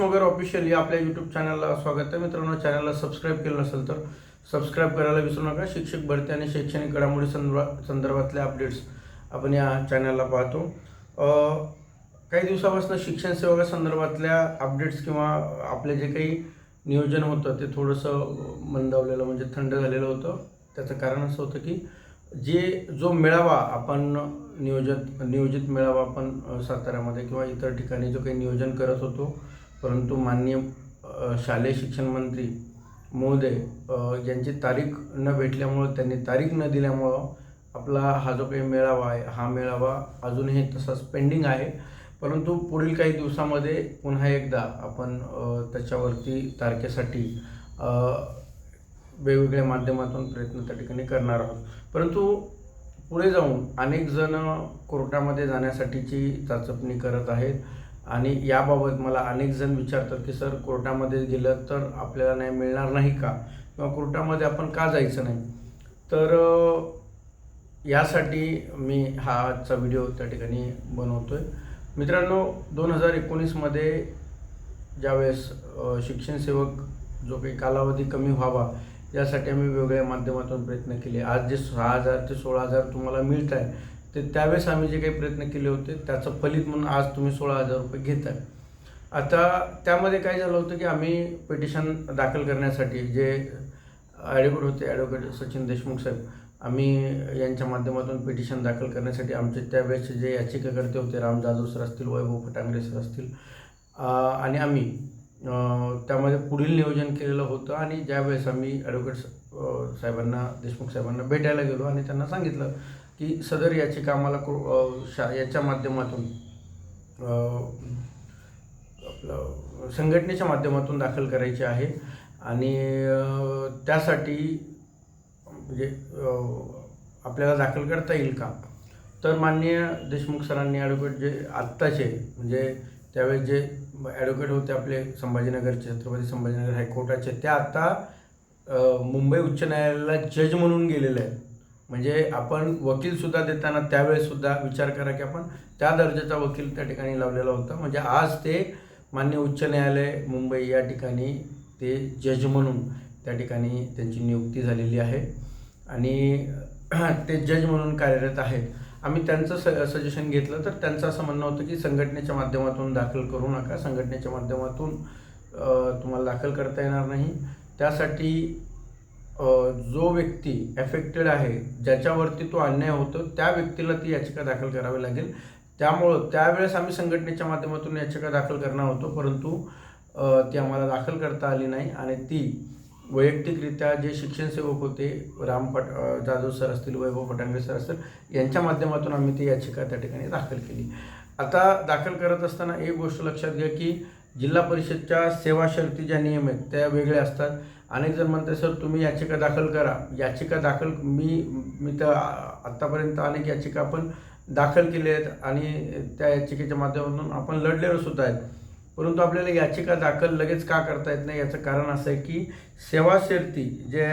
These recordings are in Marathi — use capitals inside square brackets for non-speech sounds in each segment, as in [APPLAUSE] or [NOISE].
मगर ऑफिशियल या आपल्या यूट्यूब चॅनलला स्वागत आहे. मित्रांनो चॅनलला सबस्क्राईब केलं नसेल तर सबस्क्राईब करायला विसरू नका. शिक्षक भरती आणि शैक्षणिक घडामोडी संदर्भा संदर्भातल्या अपडेट्स आपण या चॅनलला पाहतो. काही दिवसापासून शिक्षण सेवा संदर्भातल्या अपडेट्स किंवा आपले जे काही नियोजन होतं ते थोडंसं मंदावलेलं म्हणजे थंड झालेलं होतं. त्याचं कारण असं होतं की जे जो मेळावा आपण नियोजित नियोजित मेळावा आपण साताऱ्यामध्ये किंवा इतर ठिकाणी जो काही नियोजन करत होतो परंतु माननीय शालेय शिक्षण मंत्री महोदय यांची तारीख न भेटल्यामुळं त्यांनी तारीख न दिल्यामुळं आपला हा जो काही मेळावा आहे हा मेळावा अजूनही तसाच पेंडिंग आहे. परंतु पुढील काही दिवसामध्ये पुन्हा एकदा आपण त्याच्यावरती तारखेसाठी वेगवेगळ्या माध्यमातून प्रयत्न त्या ठिकाणी करणार आहोत. परंतु पुढे जाऊन अनेक जण कोर्टामध्ये जाण्यासाठीची चाचपणी करत आहेत. आणि याबाबत मला अनेक जण विचारतात की सर कोर्टामध्ये गेलं तर आपल्याला नाही मिळणार नाही का? किंवा कोर्टामध्ये आपण का जायचं नाही? तर यासाठी मी हा आजचा व्हिडिओ त्या ठिकाणी बनवतो आहे मित्रांनो दोन हजार एकोणीसमध्ये ज्यावेळेस शिक्षण सेवक जो काही कालावधी कमी व्हावा यासाठी आम्ही वेगवेगळ्या माध्यमातून प्रयत्न केले. आज जे सहा हजार ते सोळा हजार तुम्हाला मिळत आहे ते त्यावेळेस आम्ही जे काही प्रयत्न केले होते त्याचं फलित म्हणून आज तुम्ही सोळा हजार रुपये घेत आहे आता त्यामध्ये काय झालं होतं की आम्ही पिटिशन दाखल करण्यासाठी जे ॲडव्होकेट होते ॲडव्होकेट सचिन देशमुख साहेब आम्ही यांच्या माध्यमातून पिटिशन दाखल करण्यासाठी आमचे त्यावेळेसचे जे याचिकाकर्ते होते राम जाधव सर असतील वैभव फटांगरे सर असतील आणि आम्ही त्यामध्ये पुढील नियोजन केलेलं होतं आणि ज्यावेळेस आम्ही ॲडव्होकेट साहेबांना देशमुख साहेबांना भेटायला गेलो आणि त्यांना सांगितलं की सदर याचिका आम्हाला शा याच्या माध्यमातून आपलं संघटनेच्या माध्यमातून दाखल करायची आहे. आणि त्यासाठी म्हणजे आपल्याला दाखल करता येईल का? तर माननीय देशमुख सरांनी ॲडव्होकेट जे आत्ताचे म्हणजे त्यावेळेस जे ॲडव्होकेट होते आपले संभाजीनगरचे छत्रपती संभाजीनगर हायकोर्टाचे ते आत्ता मुंबई उच्च न्यायालयाला जज म्हणून गेलेले आहेत. म्हणजे आपण वकीलसुद्धा देताना त्यावेळेससुद्धा विचार करा की आपण त्या दर्जाचा वकील त्या ठिकाणी लावलेला होता. म्हणजे आज ते मान्य उच्च न्यायालय मुंबई या ठिकाणी ते जज म्हणून त्या ठिकाणी त्यांची नियुक्ती झालेली आहे. आणि [CLEARS THROAT] ते जज म्हणून कार्यरत आहेत. आम्ही त्यांचं स सजेशन घेतलं तर त्यांचं असं म्हणणं होतं की संघटनेच्या माध्यमातून दाखल करू नका. संघटनेच्या माध्यमातून तुम्हाला दाखल करता येणार नाही. त्यासाठी जो व्यक्ती एफेक्टेड आहे ज्याच्यावरती तो अन्याय होतो त्या व्यक्तीला ती याचिका दाखल करावी लागेल. त्यामुळं त्यावेळेस आम्ही संघटनेच्या माध्यमातून याचिका दाखल करणार होतो परंतु ती आम्हाला दाखल करता आली नाही. आणि ती वैयक्तिकरित्या जे शिक्षण सेवक होते राम पट जाधव सर असतील वैभव फटांगरे सर असतील यांच्या माध्यमातून आम्ही ती याचिका त्या ठिकाणी दाखल केली. आता दाखल करत असताना एक गोष्ट लक्षात घ्या की जिल्हा परिषदच्या सेवा शर्ती ज्या नियम आहेत त्या वेगळ्या असतात. अनेक जण म्हणतात सर तुम्ही याचिका दाखल करा. याचिका दाखल मी मी तर आत्तापर्यंत अनेक याचिका आपण दाखल केल्या आहेत आणि त्या याचिकेच्या माध्यमातून आपण लढलेलो सुद्धा आहेत. परंतु आपल्याला याचिका दाखल लगेच का करता येत नाही याचं कारण असं आहे की सेवा शेर्ती जे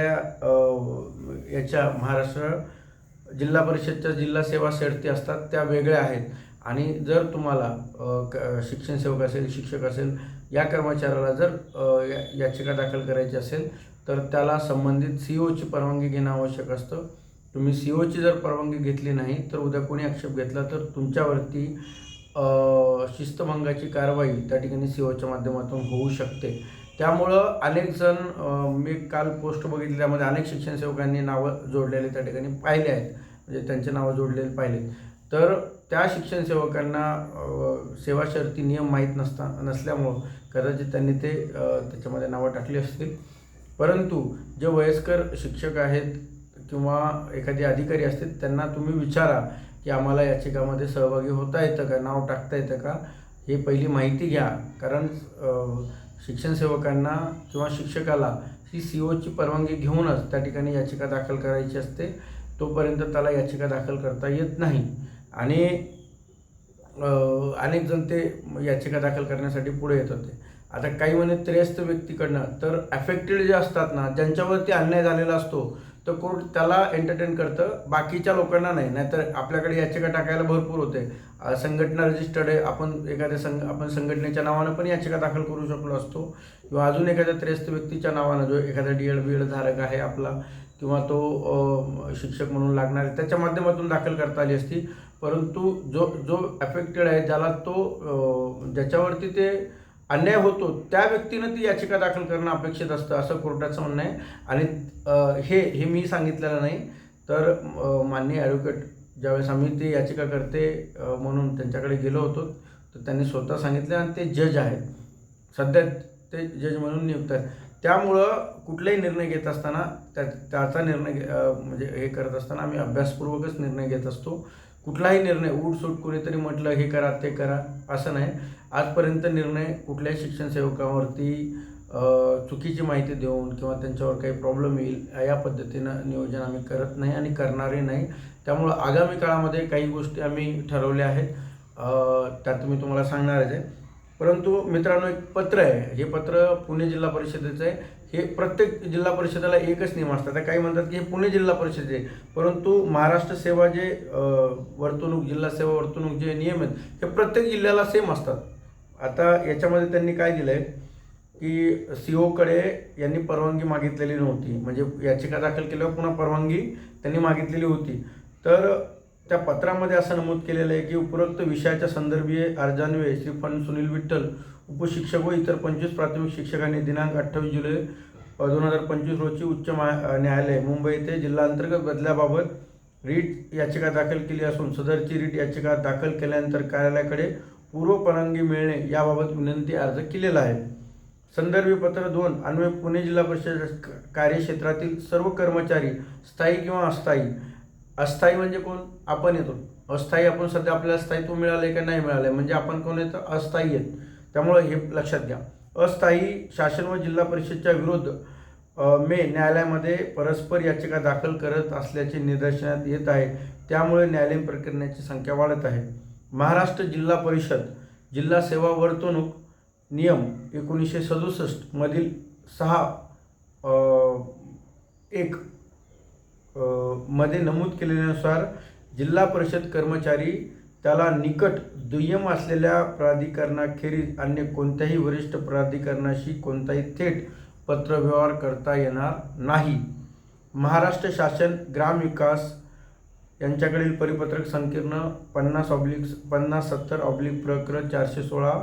याच्या महाराष्ट्र जिल्हा परिषदच्या जिल्हा सेवा शर्ती असतात त्या वेगळ्या आहेत. आणि जर तुम्हाला क- शिक्षण सेवक असेल शिक्षक असेल या कर्मचाऱ्याला जर या- याचिका दाखल करायची असेल तर त्याला संबंधित सी ओची परवानगी घेणं आवश्यक असतं. तुम्ही सी ओची जर परवानगी घेतली नाही तर उद्या कोणी आक्षेप घेतला तर तुमच्यावरती शिस्तभंगाची कारवाई त्या ठिकाणी सी ओच्या माध्यमातून होऊ शकते. त्यामुळं अनेक जण मी काल पोस्ट बघितली त्यामध्ये अनेक शिक्षण सेवकांनी नावं जोडलेले त्या ठिकाणी पाहिले आहेत. म्हणजे त्यांचे नावं जोडलेले पाहिले तर त्या शिक्षण सेवकांना सेवा शर्ती नियम माहीत नसता नसल्यामुळं कदाचित त्यांनी ते त्याच्यामध्ये नावं टाकली असतील. परंतु जे वयस्कर शिक्षक आहेत किंवा एखादे अधिकारी असतील त्यांना तुम्ही विचारा की आम्हाला याचिकामध्ये सहभागी होता येतं का नाव टाकता येतं का हे पहिली माहिती घ्या. कारण शिक्षण सेवकांना किंवा शिक्षकाला ही सी ओची परवानगी घेऊनच त्या ठिकाणी याचिका दाखल करायची असते तोपर्यंत त्याला याचिका दाखल करता येत नाही. आणि अनेक जण ते याचिका दाखल करण्यासाठी पुढे येत होते. आता काही म्हणे त्रेस्त व्यक्तीकडनं तर अफेक्टेड जे असतात ना ज्यांच्यावरती अन्याय झालेला असतो तर कोर्ट त्याला एंटरटेन करतं बाकीच्या लोकांना नाही. नाहीतर आपल्याकडे याचिका टाकायला भरपूर होते. संघटना रजिस्टर्ड आहे आपण एखाद्या संघ आपण संघटनेच्या नावानं पण याचिका दाखल करू शकलो असतो. किंवा अजून एखाद्या त्रेस्त व्यक्तीच्या नावानं जो एखादा डी एड बी एड धारक आहे आपला किंवा तो शिक्षक म्हणून लागणार आहे त्याच्या माध्यमातून दाखल करता आली असती. परंतु जो जो अफेक्टेड आहे ज्याला तो ज्याच्यावरती ते अन्याय होतो त्या व्यक्तीनं ती याचिका दाखल करणं अपेक्षित असतं असं कोर्टाचं म्हणणं आहे. आणि हे हे मी सांगितलेलं नाही तर माननीय ॲडव्होकेट ज्यावेळेस आम्ही ते याचिका करते म्हणून त्यांच्याकडे गेलो होतो तर त्यांनी स्वतः सांगितलं आणि ते जज आहेत. सध्या ते जज म्हणून नियुक्त आहेत. त्यामुळं कुठलाही निर्णय घेत असताना त्या त्याचा निर्णय घे- म्हणजे हे करत असताना आम्ही अभ्यासपूर्वकच निर्णय घेत असतो. कुठलाही निर्णय उठसूट कोणीतरी म्हटलं हे करा ते करा असं नाही. आजपर्यंत निर्णय कुठल्याही शिक्षण सेवकावरती चुकीची माहिती देऊन किंवा त्यांच्यावर काही प्रॉब्लेम येईल या पद्धतीनं नियोजन आम्ही करत नाही आणि करणारही नाही. त्यामुळं आगामी काळामध्ये काही गोष्टी आम्ही ठरवल्या आहेत. त्यात मी तुम्हाला सांगणारच आहे. परंतु मित्रांनो एक पत्र आहे. हे पत्र पुणे जिल्हा परिषदेचं आहे. हे प्रत्येक जिल्हा परिषदेला एकच नियम असतात. आता काही म्हणतात की हे पुणे जिल्हा परिषद आहे. परंतु महाराष्ट्र सेवा जे वर्तणूक जिल्हा सेवा वर्तणूक जे नियम आहेत हे प्रत्येक जिल्ह्याला सेम असतात. आता याच्यामध्ये त्यांनी काय दिलं आहे की सी ओकडे यांनी परवानगी मागितलेली नव्हती. म्हणजे याचिका दाखल केल्यावर पुन्हा परवानगी त्यांनी मागितलेली होती. तर त्या पत्रामध्ये असं नमूद केलेलं आहे की उपरोक्त विषयाच्या संदर्भीय अर्जान्वये श्री फंड सुनील विठ्ठल उपशिक्षक व इतर पंचवीस प्राथमिक शिक्षकांनी दिनांक अठ्ठावीस जुलै दोन हजार पंचवीस रोजी उच्च न्यायालय मुंबई येथे जिल्हा अंतर्गत बदल्याबाबत रीट याचिका दाखल केली असून सदरची रीट याचिका दाखल केल्यानंतर कार्यालयाकडे पूर्व परवानगी मिळणे याबाबत विनंती अर्ज केलेला आहे. संदर्भी पत्र दोन अन्वय पुणे जिल्हा परिषद कार्यक्षेत्रातील सर्व कर्मचारी स्थायी किंवा अस्थायी अस्थायी म्हणजे कोण? आपण येतो. अस्थायी आपण सध्या आपल्याला स्थायित्व मिळालंय का नाही मिळालंय? म्हणजे आपण कोण येतं? अस्थायी आहेत. त्यामुळे हे लक्षात घ्या. अस्थायी शासन व जिल्हा परिषदच्या विरुद्ध मे न्यायालयामध्ये परस्पर याचिका दाखल करत असल्याचे निदर्शनात येत आहे. त्यामुळे न्यायालयीन प्रकरणाची संख्या वाढत आहे. महाराष्ट्र जिल्हा परिषद जिल्हा सेवा वर्तणूक नियम एकोणीसशे सदुसष्टमधील सहा एक मध्ये नमूद केलेल्यानुसार जिल्हा परिषद कर्मचारी त्याला निकट दुय्यम असलेल्या प्राधिकरणाखेरीज अन्य कोणत्याही वरिष्ठ प्राधिकरणाशी कोणताही थेट पत्रव्यवहार करता येणार नाही. महाराष्ट्र शासन ग्रामविकास यांच्याकडील परिपत्रक संकीर्ण पन्नास ऑब्लिक पन्नास सत्तर ऑब्लिक प्रकरण चारशे सोळा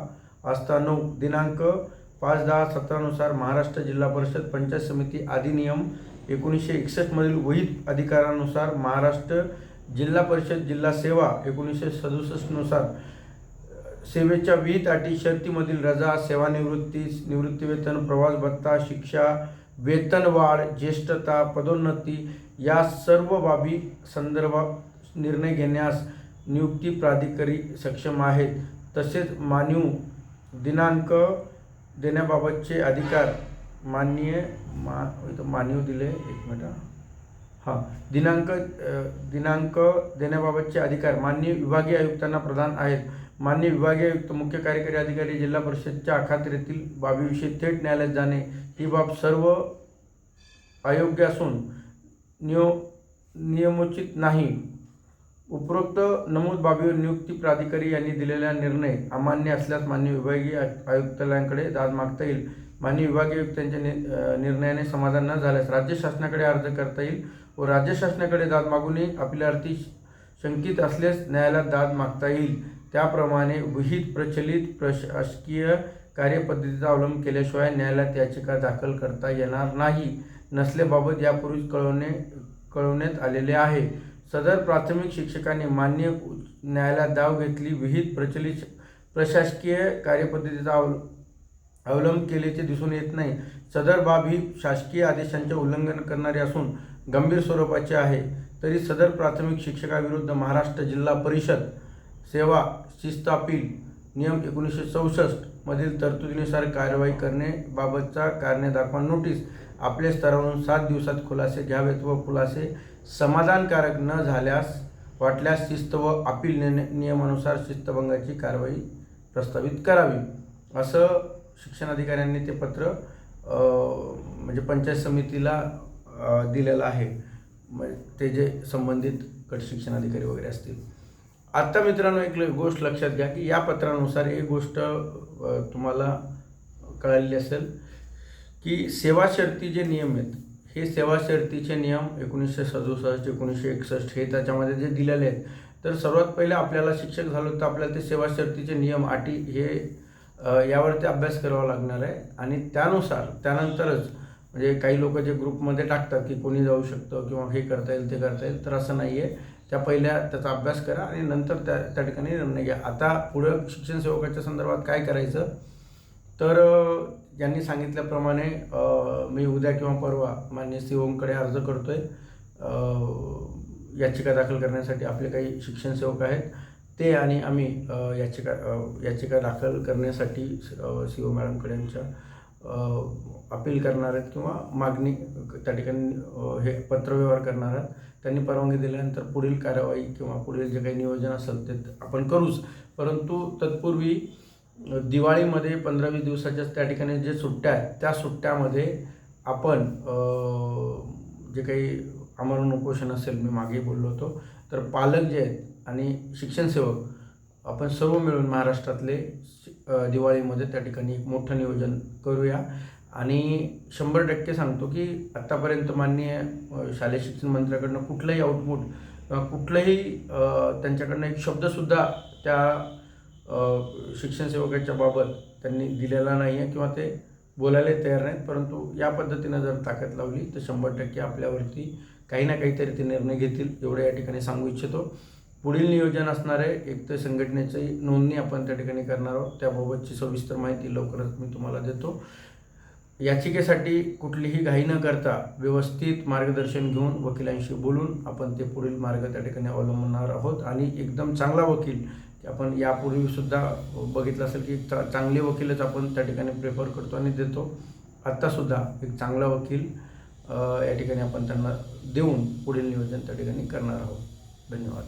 आस्था नऊ दिनांक पाच दहा सतरानुसार महाराष्ट्र जिल्हा परिषद पंचायत समिती अधिनियम एकोणीसशे एकसष्टमधील वहीत अधिकारानुसार महाराष्ट्र जिल्हा परिषद जिल्हा सेवा एकोणीसशे सदुसष्टनुसार सेवेच्या विहित अटी शर्तीमधील रजा सेवानिवृत्ती निवृत्तीवेतन प्रवास भत्ता शिक्षा वेतनवाढ ज्येष्ठता पदोन्नती या सर्व बाबी संदर्भात निर्णय घेण्यास नियुक्ती प्राधिकारी सक्षम आहेत. तसेच मान्यू दिनांक देण्याबाबतचे अधिकार माननीय मा इथं मान्यव दिले एक मिनिट हा. हां दिनांक दिनांक देण्याबाबतचे अधिकार मान्य विभागीय आयुक्तांना प्रदान आहेत मान्य विभागीय आयुक्त मुख्य कार्यकारी अधिकारी जिल्हा परिषदच्या अखात्रीतील बाबीविषयी थेट न्यायालयात जाणे ही बाब सर्व अयोग्य असून नियो नियमोचित नाही उपरोक्त नमूद बाबीवर नियुक्ती प्राधिकारी यांनी दिलेला निर्णय अमान्य असल्यास मान्य विभागीय आय- दाद मागता येईल. मान्य विभागीय आयुक्तांच्या नि- निर्णयाने समाधान न झाल्यास राज्य शासनाकडे अर्ज करता येईल व राज्य शासनाकडे दाद मागूनही आपल्या अर्थी शंकित असल्यास न्यायालयात दाद मागता येईल. त्याप्रमाणे विहित प्रचलित प्रशासकीय कार्यपद्धतीचा अवलंब केल्याशिवाय न्यायालयात याचिका दाखल करता येणार नाही. नसल्याबाबत यापूर्वीच कळवणे कळवण्यात आलेले आहे. सदर प्राथमिक शिक्षकांनी मान्य न्यायालयात दाव घेतली विहित प्रचलित प्रशासकीय कार्यपद्धतीचा अवल अवलंब केल्याचे दिसून येत नाही. सदर बाब ही शासकीय आदेशांचे उल्लंघन करणारी असून गंभीर स्वरूपाची आहे. तरी सदर प्राथमिक शिक्षकाविरुद्ध महाराष्ट्र जिल्हा परिषद सेवा शिस्त अपील नियम एकोणीसशे चौसष्ट मधील तरतुदीनुसार कारवाई करण्याबाबतचा कारणे दाखवा नोटीस आपल्या स्तरावरून सात दिवसात खुलासे घ्यावेत व खुलासे समाधानकारक न झाल्यास वाटल्यास शिस्त व अपील नियमानुसार शिस्तभंगाची कारवाई प्रस्तावित करावी असं शिक्षणाधिकाऱ्यांनी ते पत्र म्हणजे पंचायत समितीला दिलेलं आहे. म- ते जे संबंधित गट शिक्षणाधिकारी वगैरे असतील. आत्ता मित्रांनो एक गोष्ट लक्षात घ्या की या पत्रानुसार एक गोष्ट तुम्हाला कळालेली असेल की सेवा शर्ती जे नियम आहेत हे सेवा शर्तीचे नियम एकोणीसशे सदुसष्ट एकोणीसशे एकसष्ट हे त्याच्यामध्ये जे दिलेले आहेत. तर सर्वात पहिले आपल्याला शिक्षक झालो तर आपल्याला ते सेवा शर्तीचे नियम अटी हे यावरती अभ्यास करावा लागणार आहे. आणि त्यानुसार त्यानंतरच म्हणजे काही लोक जे ग्रुपमध्ये टाकतात की कोणी जाऊ शकतं किंवा हे करता येईल ते करता येईल तर असं नाही आहे त्या पहिल्या त्याचा अभ्यास करा आणि नंतर त्या त्या ठिकाणी निर्णय घ्या. आता पुढं शिक्षण सेवकाच्या संदर्भात काय करायचं? तर ज्यांनी सांगितल्याप्रमाणे मी उद्या किंवा परवा मान्य सी ओमकडे अर्ज करतोय. आहे याचिका दाखल करण्यासाठी आपले काही शिक्षण सेवक आहेत. ते आणि आम्ही याचिका याचिका दाखल करण्यासाठी सी ओ मॅडमकडे आमच्या अपील करणार आहेत किंवा मागणी त्या ठिकाणी हे पत्रव्यवहार करणार आहेत. त्यांनी परवानगी दिल्यानंतर पुढील कारवाई किंवा पुढील जे काही नियोजन असेल ते आपण करूच. परंतु तत्पूर्वी दिवाळीमध्ये पंधरा वीस दिवसाच्या त्या ठिकाणी जे सुट्ट्या आहेत त्या सुट्ट्यामध्ये आपण जे काही आमरण उपोषण असेल मी मागे बोललो होतो तर पालक जे आहेत आणि शिक्षणसेवक आपण सर्व मिळून महाराष्ट्रातले दिवाळीमध्ये त्या ठिकाणी एक मोठं नियोजन करूया. आणि शंभर टक्के सांगतो की आत्तापर्यंत माननीय शालेय शिक्षण मंत्र्याकडनं कुठलंही आउटपुट किंवा कुठलंही त्यांच्याकडनं एक शब्दसुद्धा त्या शिक्षण सेवकाच्या बाबत त्यांनी दिलेला नाही आहे किंवा ते बोलायला तयार नाहीत परंतु या पद्धतीनं जर ताकद लावली तर शंभर टक्के आपल्यावरती काही ना काहीतरी ते निर्णय घेतील एवढे या ठिकाणी सांगू इच्छितो. पुढील नियोजन असणारे एक तर संघटनेची नोंदणी आपण त्या ठिकाणी करणार आहोत त्याबाबतची सविस्तर माहिती लवकरच मी तुम्हाला देतो. याचिकेसाठी कुठलीही घाई न करता व्यवस्थित मार्गदर्शन घेऊन वकिलांशी बोलून आपण ते पुढील मार्ग त्या ठिकाणी अवलंबणार आहोत आणि एकदम चांगला वकील आपण यापूर्वीसुद्धा बघितलं असेल की चा चांगले वकीलच आपण त्या ठिकाणी प्रेफर करतो आणि देतो. आत्तासुद्धा एक चांगला वकील या ठिकाणी आपण त्यांना देऊन पुढील नियोजन त्या ठिकाणी करणार आहोत. धन्यवाद.